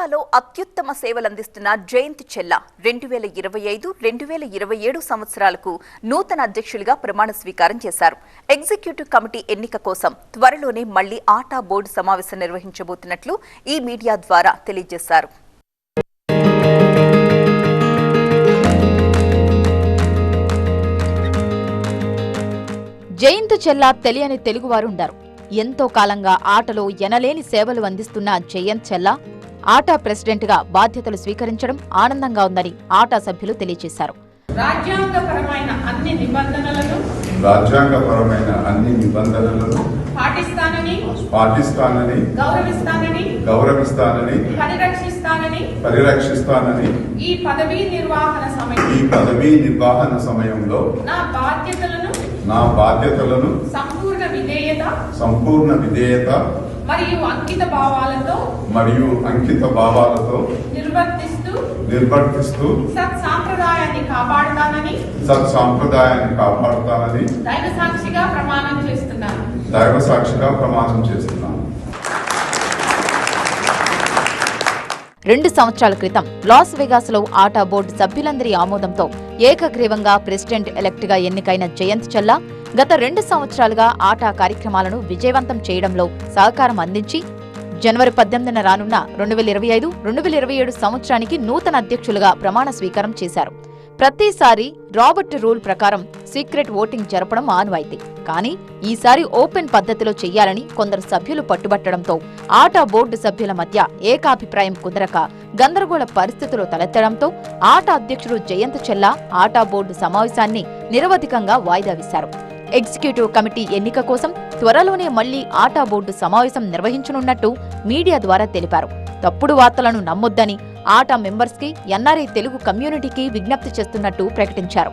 ఆటాలో అత్యుత్తమ సేవలందిస్తున్న జయంత్ చెల్ల రెండు వేల ఇరవై ఐదు రెండు వేల ఇరవై ఏడు సంవత్సరాలకు నూతన అధ్యక్షులుగా ప్రమాణ స్వీకారం చేశారు. ఎగ్జిక్యూటివ్ కమిటీ ఎన్నిక కోసం త్వరలోనే మళ్ళీ ఆటా బోర్డు సమావేశం నిర్వహించబోతున్నట్లు ఈ మీడియా ద్వారా తెలియజేశారు. జయంత్ చెల్లా తెలియని తెలుగువారుండారు ఎంతో కాలంగా ఆటలో ఎనలేని సేవలు అందిస్తున్న జయంత్ చెల్లా ఆటా ప్రెసిడెంట్గా బాధ్యతలు స్వీకరించడం ఆనందంగా ఉందని ఆటా సభ్యులు తెలియజేశారు. రాజ్యాంగపరమైన అన్ని నిబంధనలను రాజ్యాంగపరమైన అన్ని నిబంధనలను పాటిస్తానని పాటిస్తానని గౌరవిస్తానని గౌరవిస్తానని పరిరక్షిస్తానని పరిరక్షిస్తానని ఈ పదవీ నిర్వహణ సమయం ఈ పదవీ నిర్వహణ సమయంలో నా బాధ్యతలను నా బాధ్యతలను సంపూర్ణ విధేయత సంపూర్ణ విధేయత మరియు అంకిత భావాలతో మరియు అంకిత భావాలతో నిర్వర్తిస్తూ నిర్వర్తిస్తూ సత్ సాంప్రదాయాన్ని కాపాడుతానని సత్ సాంప్రదాయాన్ని కాపాడుతానని దైవ సాక్షిగా ప్రమాణం చేస్తున్నాను. దైవ సాక్షిగా ప్రమాణం చేస్తున్నాను. రెండు సంవత్సరాల క్రితం లాస్ వెగాస్లో ఆటా బోర్డు సభ్యులందరి ఆమోదంతో ఏకగ్రీవంగా ప్రెసిడెంట్ ఎలెక్ట్గా ఎన్నికైన జయంత్ చల్లా గత రెండు సంవత్సరాలుగా ఆటా కార్యక్రమాలను విజయవంతం చేయడంలో సహకారం అందించి జనవరి పద్దెనిమిదిన రానున్న రెండు వేల ఇరవై ఐదు రెండు వేల ఇరవై ఏడు సంవత్సరానికి నూతన అధ్యక్షులుగా ప్రమాణ స్వీకారం చేశారు. ప్రతిసారి రాబర్ట్ రూల్ ప్రకారం సీక్రెట్ ఓటింగ్ జరపడం ఆనవాయితీ. కానీ ఈసారి ఓపెన్ పద్ధతిలో చెయ్యాలని కొందరు సభ్యులు పట్టుబట్టడంతో ఆటా బోర్డు సభ్యుల మధ్య ఏకాభిప్రాయం కుదరక గందరగోళ పరిస్థితులు తలెత్తడంతో ఆటా అధ్యక్షుడు జయంత్ చెల్లా ఆటా బోర్డు సమావేశాన్ని నిరవధికంగా వాయిదా వేశారు. ఎగ్జిక్యూటివ్ కమిటీ ఎన్నిక కోసం త్వరలోనే మళ్ళీ ఆటా బోర్డు సమావేశం నిర్వహించనున్నట్టు మీడియా ద్వారా తెలిపారు. తప్పుడు వార్తలను నమ్మొద్దని ఆటా మెంబర్స్కి ఎన్ఆర్ఐ తెలుగు కమ్యూనిటీకి విజ్ఞప్తి చేస్తున్నట్టు ప్రకటించారు.